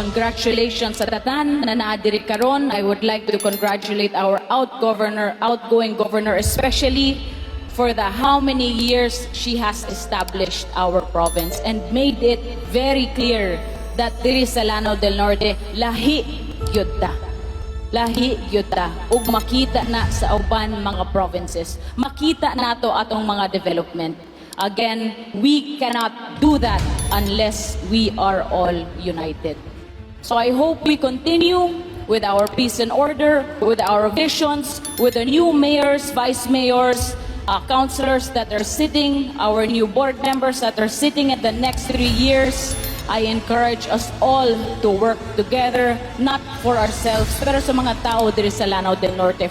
congratulations sa tatan na naadiri karon. I would like to congratulate our out governor, outgoing governor, especially for the how many years she has established our province and made it very clear that diri sa Lanao del Norte lahi gyud ta. Lahi gyud ta ug makita na sa uban mga provinces. Makita nato atong mga development. Again, we cannot do that unless we are all united. So I hope we continue with our peace and order, with our visions, with the new mayors, vice mayors, uh, councilors that are sitting, our new board members that are sitting in the next three years. I encourage us all to work together, not for ourselves, pero sa mga tao diri sa Lanao del Norte,